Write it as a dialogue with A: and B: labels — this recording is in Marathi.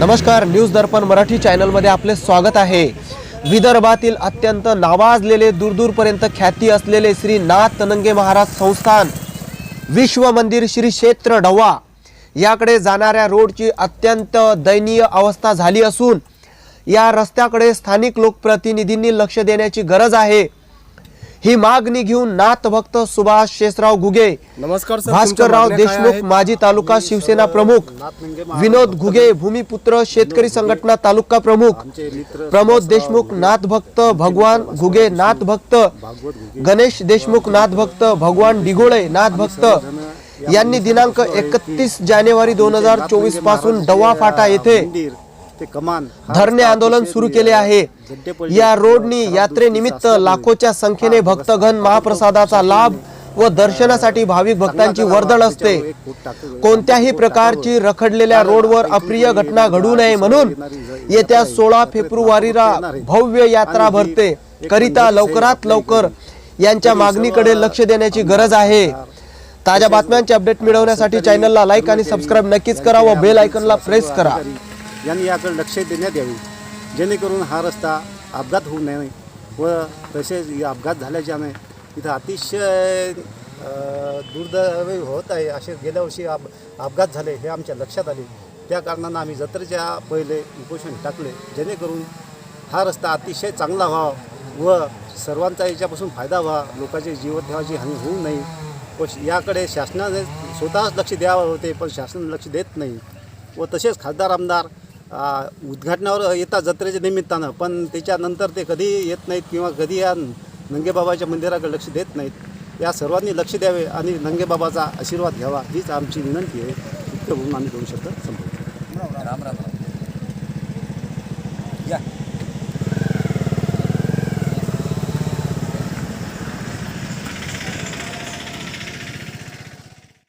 A: नमस्कार न्यूज दर्पण मराठी चॅनलमध्ये आपले स्वागत आहे. विदर्भातील अत्यंत नावाजलेले दूरदूरपर्यंत ख्याती असलेले श्री नाथ तनंगे महाराज संस्थान विश्व मंदिर श्री क्षेत्र ढवा. याकडे जाणाऱ्या रोडची अत्यंत दयनीय अवस्था झाली असून या रस्त्याकडे स्थानिक लोकप्रतिनिधींनी लक्ष देण्याची गरज आहे. ही मागणी घेऊन नाथ भक्त सुभाष शेषराव घुगे
B: नमस्कार
A: भास्करराव देशमुख? माजी तालुका शिवसेना प्रमुख विनोद घुगे भूमिपुत्र शेतकरी संघटना तालुका प्रमुख प्रमोद देशमुख नाथ भक्त भगवान घुगे नाथ भक्त गणेश देशमुख नाथ भक्त भगवान डिगोळे नाथ भक्त यांनी दिनांक एकतीस जानेवारी दोन हजार चोवीसपासून डवा फाटा येथे धरणे आंदोलन सुरू केले आहे. या रोडनी यात्रेनिमित्त लाखोच्या संख्येने भक्तगण महाप्रसादाचा लाभ व दर्शनासाठी भाविक भक्तांची वर्दळ असते. कोणत्याही प्रकारची रखडलेल्या रोडवर अप्रिय घटना घडू नये म्हणून येत्या सोळा फेब्रुवारीला भव्य यात्रा भरते. करिता लवकरात लवकर यांच्या मागणीकडे लक्ष देण्याची गरज आहे. ताज्या बातम्यांचे अपडेट मिळवण्यासाठी चॅनलला लाईक आणि सबस्क्राईब नक्कीच करा व बेल आयकॉनला प्रेस करा.
C: यांनी याकडे लक्ष देण्यात यावे. जेणेकरून हा रस्ता अपघात होऊ नये व तसेच या अपघात झाल्याच्याने इथं अतिशय दुर्दैवी होत आहे. असे गेल्या वर्षी अप अपघात झाले हे आमच्या लक्षात आले. त्या कारणानं आम्ही जत्रेच्या पहिले उपोषण टाकले. जेणेकरून हा रस्ता अतिशय चांगला व्हावा व सर्वांचा याच्यापासून फायदा व्हावा. लोकांची जीवनदेवाची हानी होऊ नये. व याकडे शासनाने स्वतःच लक्ष द्यावं होते पण शासन लक्ष देत नाही. व तसेच खासदार आमदार उद्घाटनावर येतात जत्रेच्या निमित्तानं पण त्याच्यानंतर ते कधी येत नाहीत किंवा कधी या नंगेबाबाच्या मंदिराकडे लक्ष देत नाहीत या सर्वांनी लक्ष द्यावे आणि नंगेबाबाचा आशीर्वाद घ्यावा हीच आमची विनंती आहे. इतकं म्हणून आम्ही करू शकतो. संपवतो.
B: राम राम राम. या.